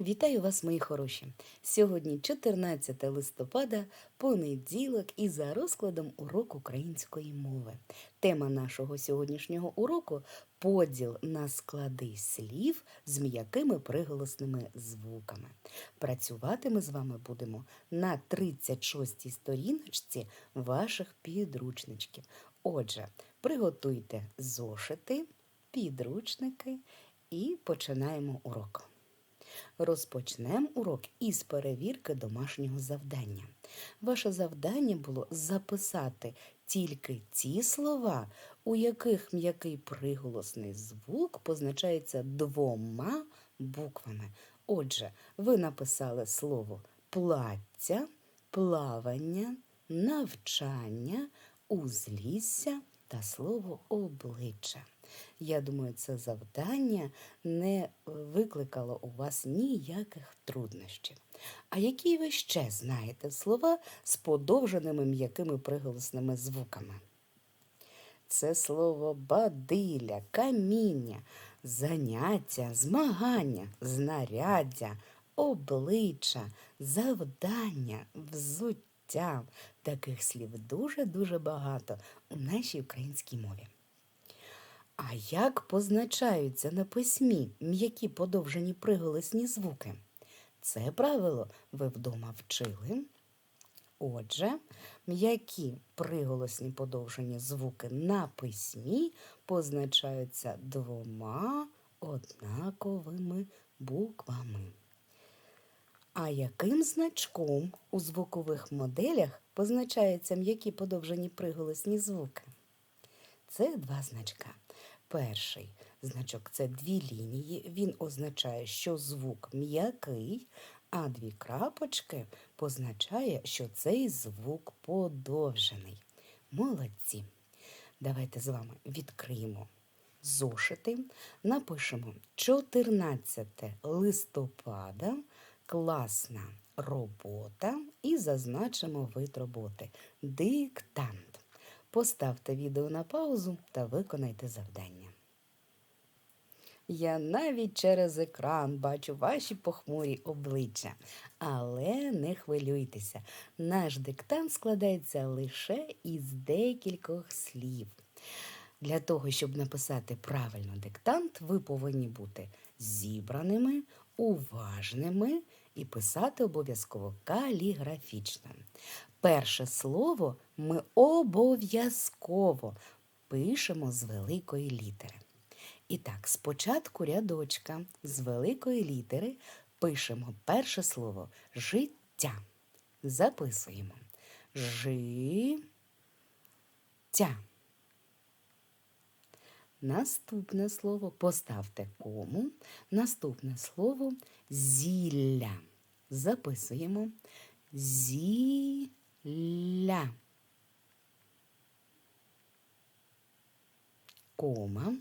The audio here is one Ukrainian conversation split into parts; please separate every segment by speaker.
Speaker 1: Вітаю вас, мої хороші! Сьогодні 14 листопада, понеділок, і за розкладом урок української мови. Тема нашого сьогоднішнього уроку поділ на склади слів з м'якими приголосними звуками. Працювати ми з вами будемо на 36-й сторіночці ваших підручничків. Отже, приготуйте зошити, підручники і починаємо урок. Розпочнемо урок із перевірки домашнього завдання. Ваше завдання було записати тільки ті слова, у яких м'який приголосний звук позначається двома буквами. Отже, ви написали слово плаття, плавання, навчання, узлісся та слово обличчя. Я думаю, це завдання не викликало у вас ніяких труднощів. А які ви ще знаєте слова з подовженими м'якими приголосними звуками? Це слово бадиля, каміння, заняття, змагання, знаряддя, обличчя, завдання, взуття. Таких слів дуже-дуже багато у нашій українській мові. А як позначаються на письмі м'які подовжені приголосні звуки? Це правило ви вдома вчили. Отже, м'які приголосні подовжені звуки на письмі позначаються двома однаковими буквами. А яким значком у звукових моделях позначаються м'які подовжені приголосні звуки? Це два значка. Перший значок це дві лінії. Він означає, що звук м'який, а дві крапочки позначає, що цей звук подовжений. Молодці. Давайте з вами відкриємо зошити, напишемо 14 листопада, класна робота і зазначимо вид роботи диктант. Поставте відео на паузу та виконайте завдання. Я навіть через екран бачу ваші похмурі обличчя. Але не хвилюйтеся, наш диктант складається лише із декількох слів. Для того, щоб написати правильно диктант, ви повинні бути зібраними, уважними і писати обов'язково каліграфічно. Перше слово ми обов'язково пишемо з великої літери. І так, спочатку рядочка з великої літери пишемо перше слово життя. Записуємо життя. Наступне слово поставте кому. Наступне слово зілля. Записуємо зілля. Кома.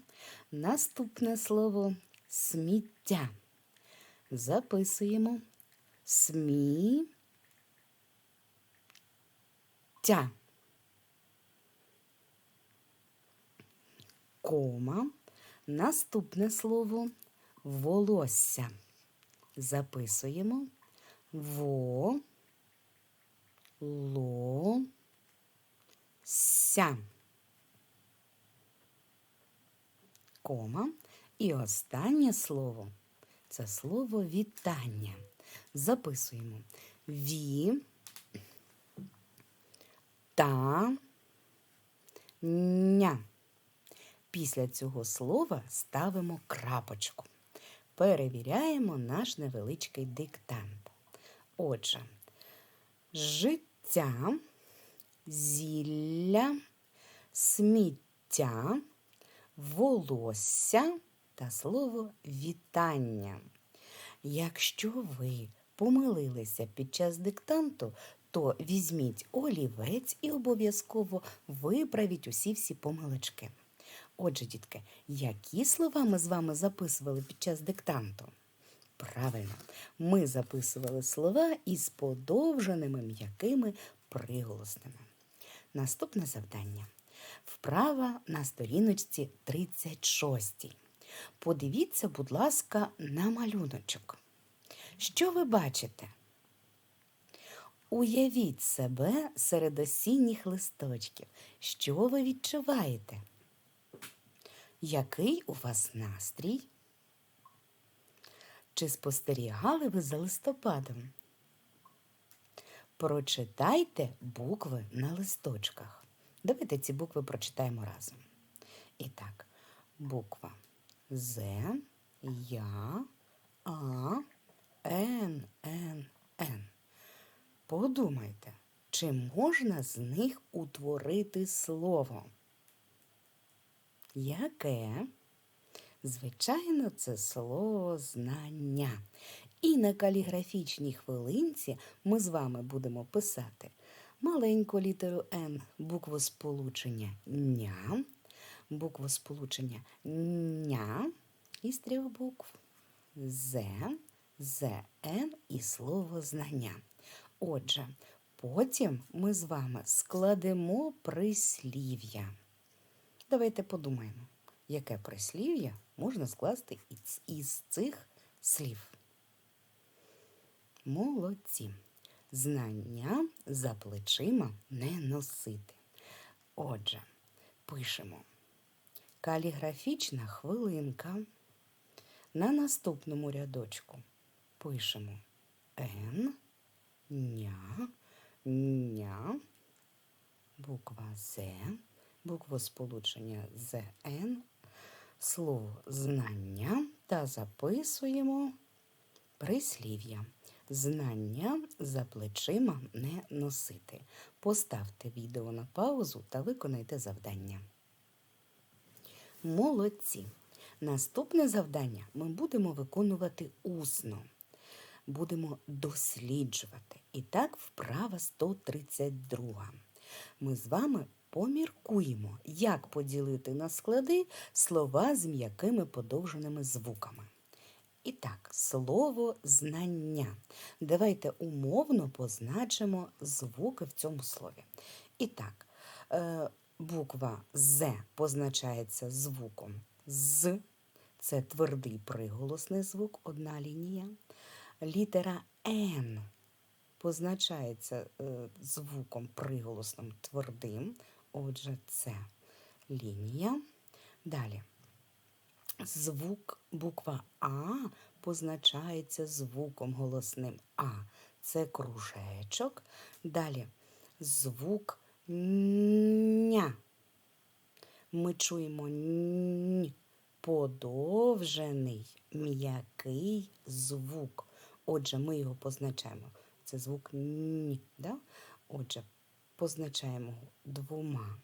Speaker 1: Наступне слово сміття. Записуємо сміття. Кома. Наступне слово волосся. Записуємо во ся. Кома. І останнє слово це слово вітання. Записуємо ві та ня. Після цього слова ставимо крапочку. Перевіряємо наш невеличкий диктант. Отже, життя, зілля, сміття, волосся та слово вітання. Якщо ви помилилися під час диктанту, то візьміть олівець і обов'язково виправіть усі всі помилочки. Отже, дітки, які слова ми з вами записували під час диктанту? Правильно, ми записували слова із подовженими м'якими приголосними. Наступне завдання. Вправа на сторіночці 36. Подивіться, будь ласка, на малюночок. Що ви бачите? Уявіть себе серед осінніх листочків. Що ви відчуваєте? Який у вас настрій? Чи спостерігали ви за листопадом? Прочитайте букви на листочках. Давайте ці букви прочитаємо разом. І так, буква З, Я, А, Н, Н, Н. Подумайте, чи можна з них утворити слово? Яке? Звичайно, це слово знання. І на каліграфічній хвилинці ми з вами будемо писати маленьку літеру Н, букву сполучення ня, букву сполучення ня із трьох букв З, ЗН і слово знання. Отже, потім ми з вами складемо прислів'я. Давайте подумаємо, яке прислів'я можна скласти із цих слів. Молодці. Знання за плечима не носити. Отже, пишемо каліграфічна хвилинка. На наступному рядочку пишемо Н, ня, ня, буква З, букву сполучення ЗН, слово знання та записуємо прислів'я. Знання за плечима не носити. Поставте відео на паузу та виконайте завдання. Молодці! Наступне завдання ми будемо виконувати усно. Будемо досліджувати. І так, вправа 132. Ми з вами поміркуємо, як поділити на склади слова з м'якими подовженими звуками. І так, слово знання. Давайте умовно позначимо звуки в цьому слові. І так, е, буква З позначається звуком з, це твердий приголосний звук, одна лінія. Літера Н позначається е, звуком приголосним твердим. Отже, це лінія. Далі. Звук буква А позначається звуком голосним А. Це кружечок. Далі звук ня. Ми чуємо ні. Подовжений м'який звук. Отже, ми його позначаємо. Це звук ні. Да? Отже, позначаємо двома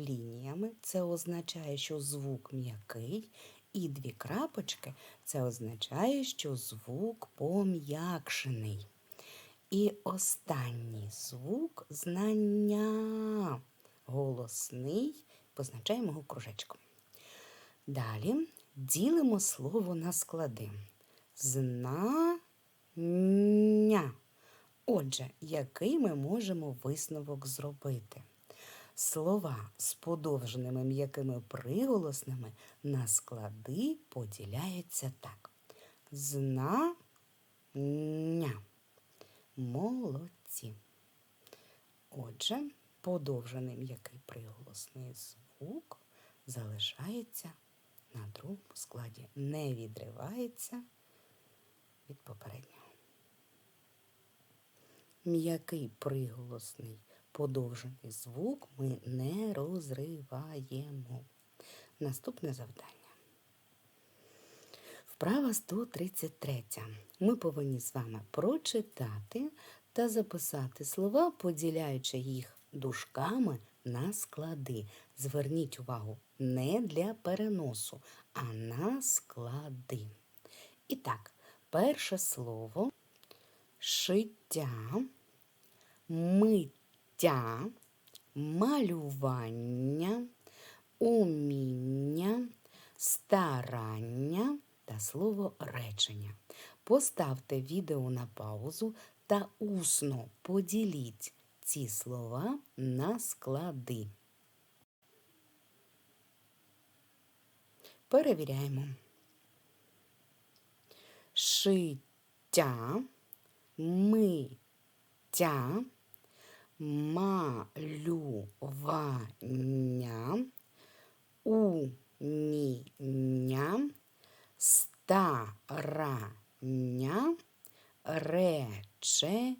Speaker 1: лініями. Це означає, що звук м'який. І дві крапочки це означає, що звук пом'якшений. І останній звук знання. Голосний, позначаємо його кружечком. Далі ділимо слово на склади. Знання. Отже, який ми можемо висновок зробити? Слова з подовженими м'якими приголосними на склади поділяються так. Знання. Молодці. Отже, подовжений м'який приголосний звук залишається на другому складі, не відривається від попереднього. М'який приголосний подовжений звук ми не розриваємо. Наступне завдання. Вправа 133. Ми повинні з вами прочитати та записати слова, поділяючи їх дужками на склади. Зверніть увагу не для переносу, а на склади. І так, перше слово шиття, миття, малювання, уміння, старання та слово речення. Поставте відео на паузу та усно поділіть ці слова на склади. Перевіряємо. тя, миття, малювання, уміння, старання, речення.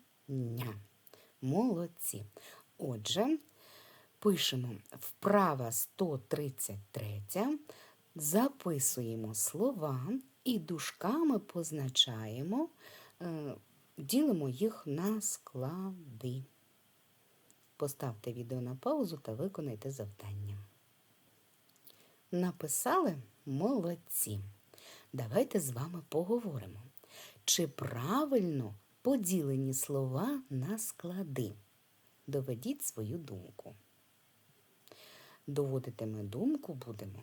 Speaker 1: Молодці. Отже, пишемо вправа 133, записуємо слова і дужками позначаємо, е, ділимо їх на склади. Поставте відео на паузу та виконайте завдання. Написали молодці. Давайте з вами поговоримо. Чи правильно поділені слова на склади? Доведіть свою думку. Доводити ми думку будемо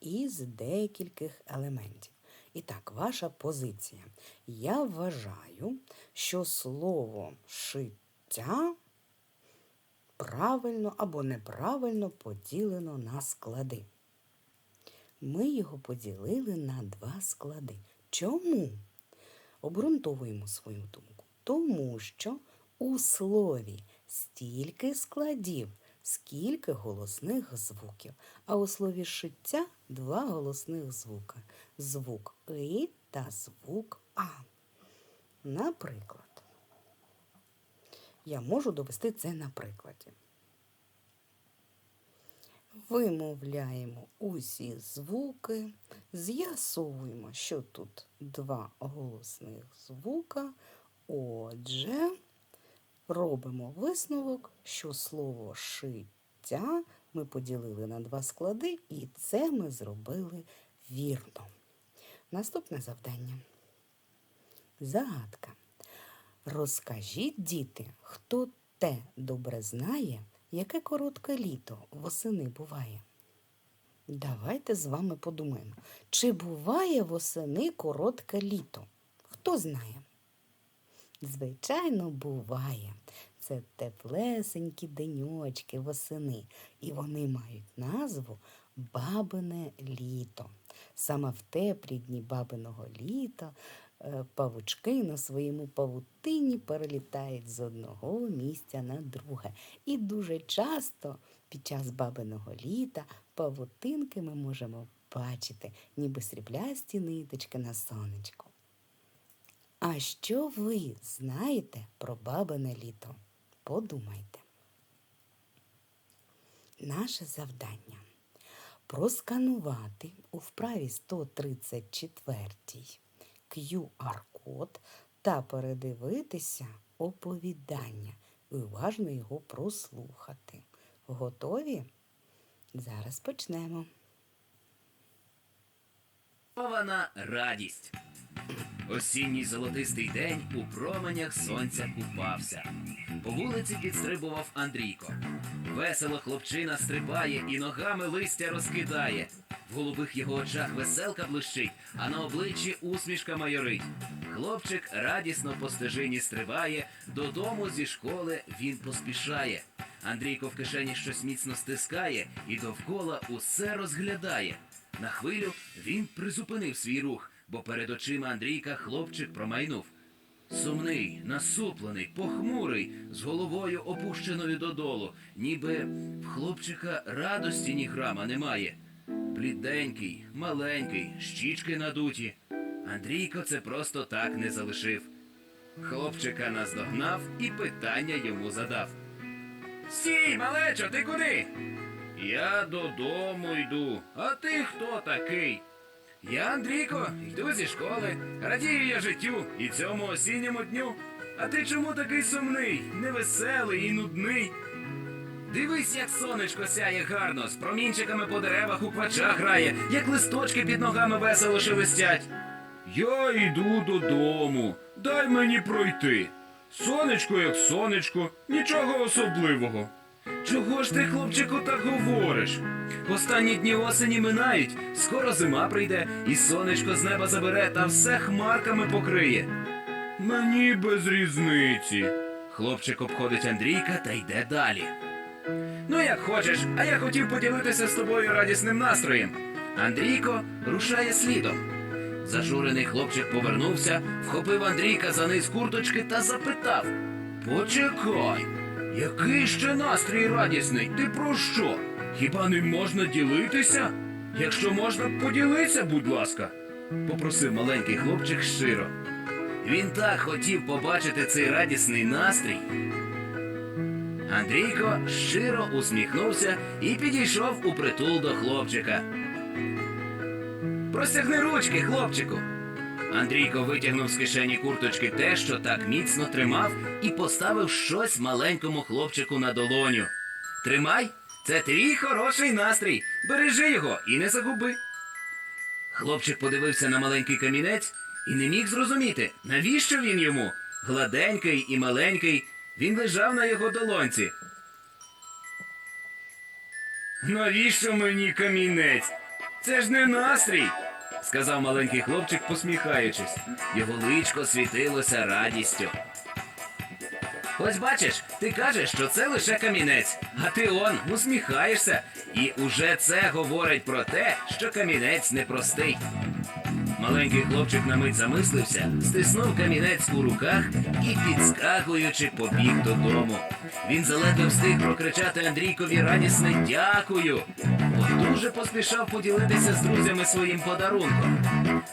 Speaker 1: із декількох елементів. І так, ваша позиція. Я вважаю, що слово шиття правильно або неправильно поділено на склади. Ми його поділили на два склади. Чому? Обґрунтовуємо свою думку. Тому що у слові стільки складів, скільки голосних звуків. А у слові шиття два голосних звука. Звук «и» та звук А. Наприклад, я можу довести це на прикладі. Вимовляємо усі звуки, з'ясовуємо, що тут два голосних звука. Отже, робимо висновок, що слово шиття ми поділили на два склади, і це ми зробили вірно. Наступне завдання. Загадка. Розкажіть, діти, хто те добре знає, яке коротке літо восени буває. Давайте з вами подумаємо, чи буває восени коротке літо? Хто знає? Звичайно, буває. Це теплесенькі деньочки восени, і вони мають назву Бабине літо. Саме в теплі дні бабиного літа павучки на своєму павутині перелітають з одного місця на друге. І дуже часто під час бабиного літа павутинки ми можемо бачити, ніби сріблясті ниточки на сонечку. А що ви знаєте про бабине літо? Подумайте. Наше завдання просканувати у вправі 134 QR-код та передивитися оповідання і уважно його прослухати. Готові? Зараз почнемо.
Speaker 2: Пована радість. Осінній золотистий день у променях сонця купався. По вулиці підстрибував Андрійко. Весело хлопчина стрибає і ногами листя розкидає. В голубих його очах веселка блищить, а на обличчі усмішка майорить. Хлопчик радісно по стежині стрибає, додому зі школи він поспішає. Андрійко в кишені щось міцно стискає і довкола усе розглядає. На хвилю він призупинив свій рух, бо перед очима Андрійка хлопчик промайнув. Сумний, насуплений, похмурий, з головою опущеною додолу, ніби в хлопчика радості ні грама немає. Бліденький, маленький, щічки надуті. Андрійко це просто так не залишив. Хлопчика наздогнав і питання йому задав. Стій, малечо, ти куди? Я додому йду. А ти хто такий? Я Андрійко, йду зі школи. Радію я життю і цьому осінньому дню. А ти чому такий сумний, невеселий і нудний? Дивись, як сонечко сяє гарно, з промінчиками по деревах у квачах грає, як листочки під ногами весело шелестять. Я йду додому. Дай мені пройти. Сонечко, як сонечко, нічого особливого. Чого ж ти, хлопчику, так говориш? Останні дні осені минають, скоро зима прийде, і сонечко з неба забере та все хмарками покриє. Мені без різниці. Хлопчик обходить Андрійка та йде далі. Ну, як хочеш, а я хотів поділитися з тобою радісним настроєм. Андрійко рушає слідом. Зажурений хлопчик повернувся, вхопив Андрійка за низ курточки та запитав: Почекай, який ще настрій радісний? Ти про що? Хіба не можна ділитися? Якщо можна, поділися, будь ласка, попросив маленький хлопчик щиро. Він так хотів побачити цей радісний настрій. Андрійко щиро усміхнувся і підійшов у притул до хлопчика. Простягни ручки, хлопчику. Андрійко витягнув з кишені курточки те, що так міцно тримав, і поставив щось маленькому хлопчику на долоню. Тримай, це твій хороший настрій. Бережи його і не загуби. Хлопчик подивився на маленький камінець і не міг зрозуміти, навіщо він йому. Гладенький і маленький, він лежав на його долонці. Навіщо мені камінець? Це ж не настрій, сказав маленький хлопчик, посміхаючись. Його личко світилося радістю. Ось бачиш, ти кажеш, що це лише камінець, а ти он усміхаєшся, і уже це говорить про те, що камінець непростий. Маленький хлопчик на мить замислився, стиснув камінець у руках і, підскакуючи, побіг додому. Він заледве встиг прокричати Андрійкові радісне дякую, дуже поспішав поділитися з друзями своїм подарунком.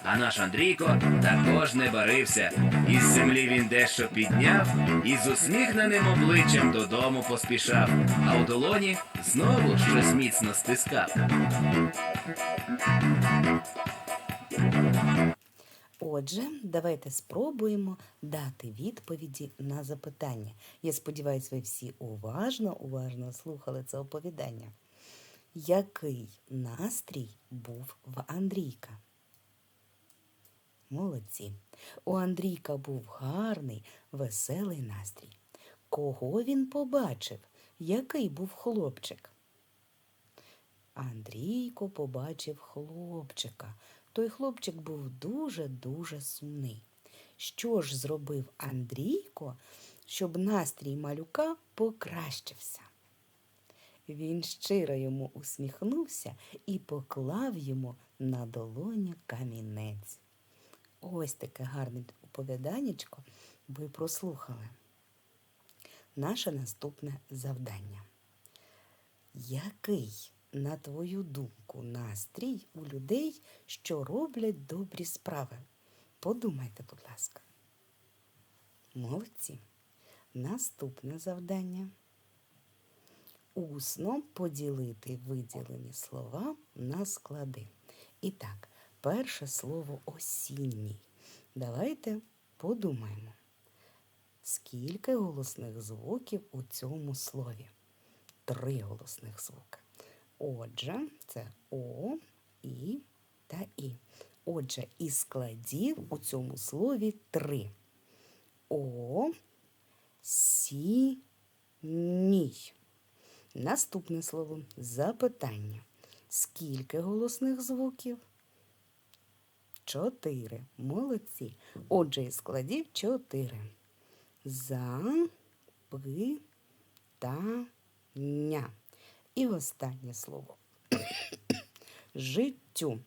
Speaker 2: А наш Андрійко також не барився. Із землі він дещо підняв і з усміхненим обличчям додому поспішав, а у долоні знову щось міцно стискав.
Speaker 1: Отже, давайте спробуємо дати відповіді на запитання. Я сподіваюся, ви всі уважно, уважно слухали це оповідання. Який настрій був в Андрійка? Молодці. У Андрійка був гарний, веселий настрій. Кого він побачив? Який був хлопчик? Андрійко побачив хлопчика. Той хлопчик був дуже-дуже сумний. Що ж зробив Андрійко, щоб настрій малюка покращився? Він щиро йому усміхнувся і поклав йому на долоню камінець. Ось таке гарне оповіданнячко ви прослухали. Наше наступне завдання. Який, на твою думку, настрій у людей, що роблять добрі справи? Подумайте, будь ласка. Молодці. Наступне завдання. Усно поділити виділені слова на склади. І так, перше слово осінній. Давайте подумаємо, скільки голосних звуків у цьому слові? Три голосних звуки. Отже, це О, І та І. Отже, із складів у цьому слові три. О, Сі, Ній. Наступне слово запитання. Скільки голосних звуків? Чотири. Молодці. Отже, із складів чотири. За, пи, та, ня. І останнє слово. Життю.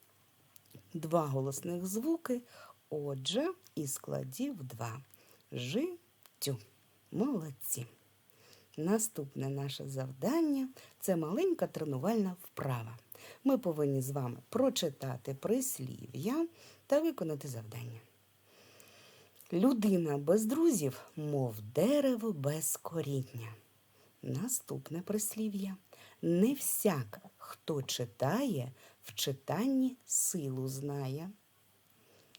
Speaker 1: Два голосних звуки. Отже, із складів два. Життю. Молодці. Наступне наше завдання це маленька тренувальна вправа. Ми повинні з вами прочитати прислів'я та виконати завдання. Людина без друзів, мов дерево без коріння. Наступне прислів'я. Не всяк, хто читає, в читанні силу знає.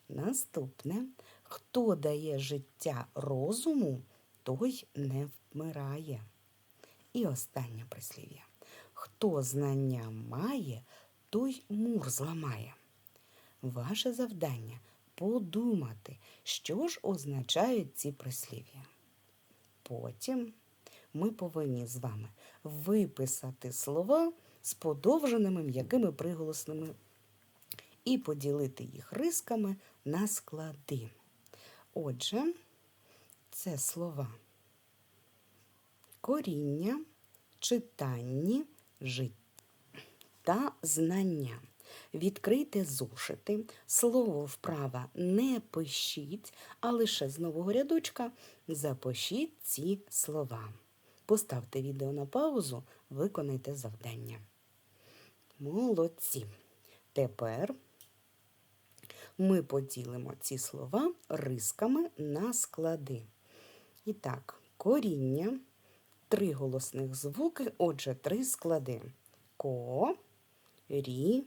Speaker 1: Наступне. Хто дає життя розуму, той не вмирає. І останнє прислів'я. Хто знання має, той мур зламає. Ваше завдання подумати, що ж означають ці прислів'я. Потім ми повинні з вами виписати слова з подовженими м'якими приголосними і поділити їх рисками на склади. Отже, це слова коріння, читанні, життя та знання. Відкрийте зошити, слово вправа не пишіть, а лише з нового рядочка запишіть ці слова. Поставте відео на паузу, виконайте завдання. Молодці. Тепер ми поділимо ці слова рисками на склади. І так, коріння, три голосних звуки, отже, три склади. Ко, рі,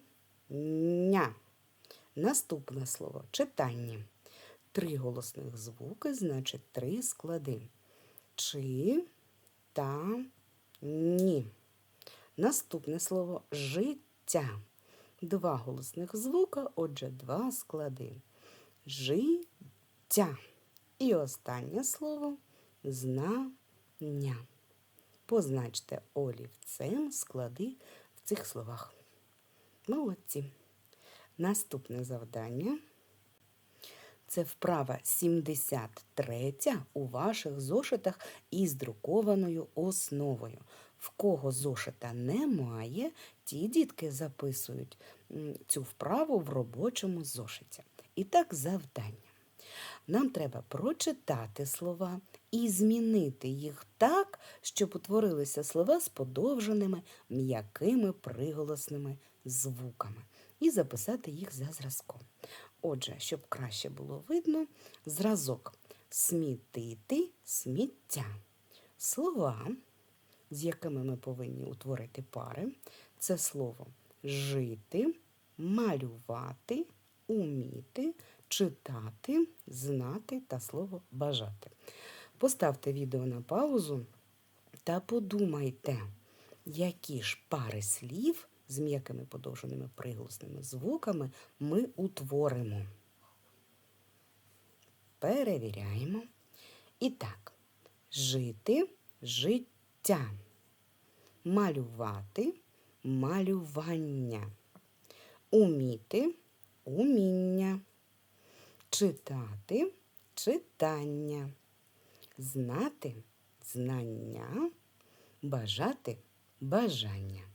Speaker 1: ня. Наступне слово читання. Три голосних звуки, значить три склади. Чи та ні. Наступне слово життя. Два голосних звука, отже, два склади. Життя. І останнє слово знання. Позначте олівцем склади в цих словах. Молодці. Наступне завдання. Це вправа 73 у ваших зошитах із друкованою основою. В кого зошита немає, ті дітки записують цю вправу в робочому зошиті. І так завдання. Нам треба прочитати слова і змінити їх так, щоб утворилися слова з подовженими м'якими приголосними звуками, і записати їх за зразком. Отже, щоб краще було видно, зразок смітити сміття. Слова, з якими ми повинні утворити пари, це слово жити, малювати, уміти, читати, знати та слово бажати. Поставте відео на паузу та подумайте, які ж пари слів з м'якими подовженими приголосними звуками ми утворимо. Перевіряємо. І так, жити життя, малювати малювання, уміти уміння, читати читання, знати знання, бажати бажання.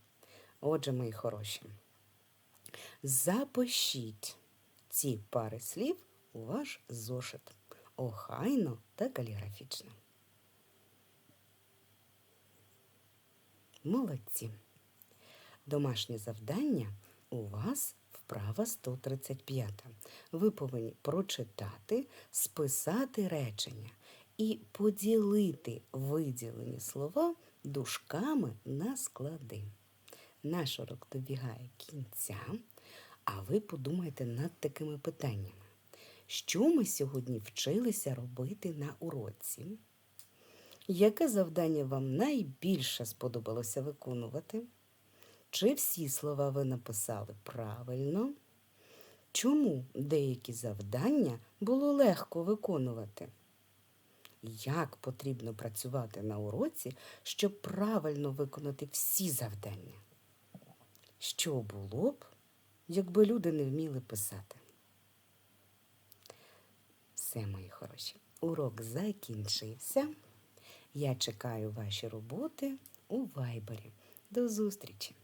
Speaker 1: Отже, мої хороші, запишіть ці пари слів у ваш зошит охайно та каліграфічно. Молодці. Домашнє завдання у вас вправа 135. Ви повинні прочитати, списати речення і поділити виділені слова дужками на склади. Наш урок добігає кінця, а ви подумайте над такими питаннями. Що ми сьогодні вчилися робити на уроці? Яке завдання вам найбільше сподобалося виконувати? Чи всі слова ви написали правильно? Чому деякі завдання було легко виконувати? Як потрібно працювати на уроці, щоб правильно виконати всі завдання? Що було б, якби люди не вміли писати? Все, мої хороші, урок закінчився. Я чекаю ваші роботи у вайбері. До зустрічі!